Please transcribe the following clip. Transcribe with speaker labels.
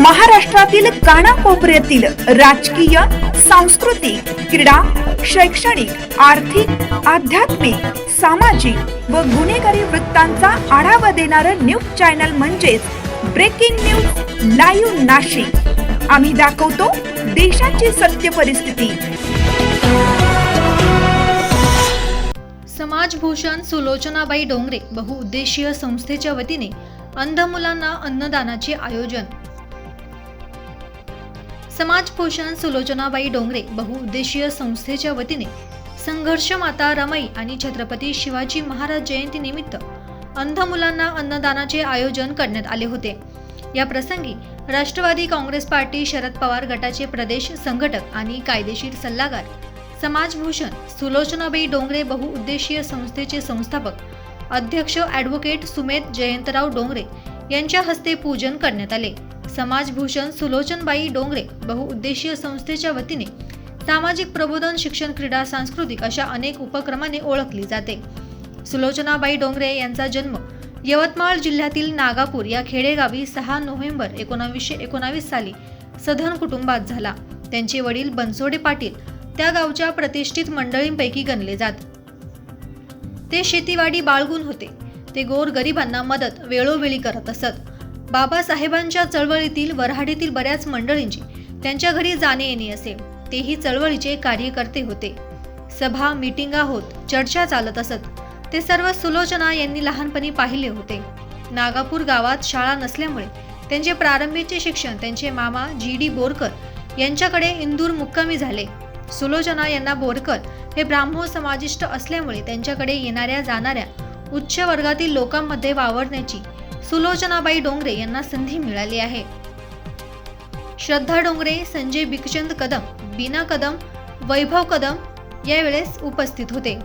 Speaker 1: महाराष्ट्रातील कानाकोपऱ्यातील राजकीय सांस्कृतिक क्रीडा शैक्षणिक आर्थिक आध्यात्मिक सामाजिक व गुन्हेगारी वृत्तांचा आढावा देणारं न्यूज चॅनल म्हणजेच ब्रेकिंग न्यूज लाईव्ह नाशिक. आम्ही दाखवतो देशाची सत्य परिस्थिती.
Speaker 2: समाजभूषण सुलोचनाबाई डोंगरे बहुउद्देशीय संस्थेच्या वतीने अंध मुलांना अन्नदानाचे आयोजन समाजभूषण सुलोचनाबाई डोंगरे बहुउद्देशीय संस्थेच्या वतीने संघर्ष माता रमाई आणि छत्रपती शिवाजी महाराज जयंतीनिमित्त अंध मुलांना अन्नदानाचे आयोजन करण्यात आले होते. या प्रसंगी राष्ट्रवादी काँग्रेस पार्टी शरद पवार गटाचे प्रदेश संघटक आणि कायदेशीर सल्लागार समाजभूषण सुलोचनाबाई डोंगरे बहुउद्देशीय संस्थेचे संस्थापक अध्यक्ष ॲडव्होकेट सुमेध जयंतराव डोंगरे यांच्या हस्ते पूजन करण्यात आले. समाजभूषण सुलोचनबाई डोंगरे बहुउद्देशीय संस्थेच्या वतीने सामाजिक प्रबोधन शिक्षण क्रीडा सांस्कृतिक अशा अनेक उपक्रमाने ओळखली जाते. सुलोचनाबाई डोंगरे यांचा जन्म यवतमाळ जिल्ह्यातील नागापूर या खेडेगावी सहा नोव्हेंबर एकोणावीसशे एकोणावीस साली सधन कुटुंबात झाला. त्यांचे वडील बनसोडे पाटील त्या गावच्या प्रतिष्ठित मंडळींपैकी गणले जात. ते शेतीवाडी बाळगून होते. ते गोर गरिबांना मदत वेळोवेळी करत असत. बाबासाहेबांच्या चळवळीतील वऱ्हाडीतील बऱ्याच मंडळींची त्यांच्या घरी जाणे येणे असे. तेही चळवळीचे कार्यकर्ते होते. सभा मिटिंगा होत चर्चा चालत असत. ते सर्व सुलोचना यांनी लहानपणी पाहिले होते. नागापूर गावात शाळा नसल्यामुळे त्यांचे प्रारंभीचे शिक्षण त्यांचे मामा जी डी बोरकर यांच्याकडे इंदूर मुक्कामी झाले. सुलोचना यांना बोरकर हे ब्राह्मो समाजिष्ट असल्यामुळे त्यांच्याकडे येणाऱ्या जाणाऱ्या उच्च वर्गातील लोकांमध्ये वावरण्याची सुलोचनाबाई डोंगरे यांना संधी मिळाली आहे. श्रद्धा डोंगरे संजय बिकचंद कदम बीना कदम वैभव कदम यावेळेस उपस्थित होते.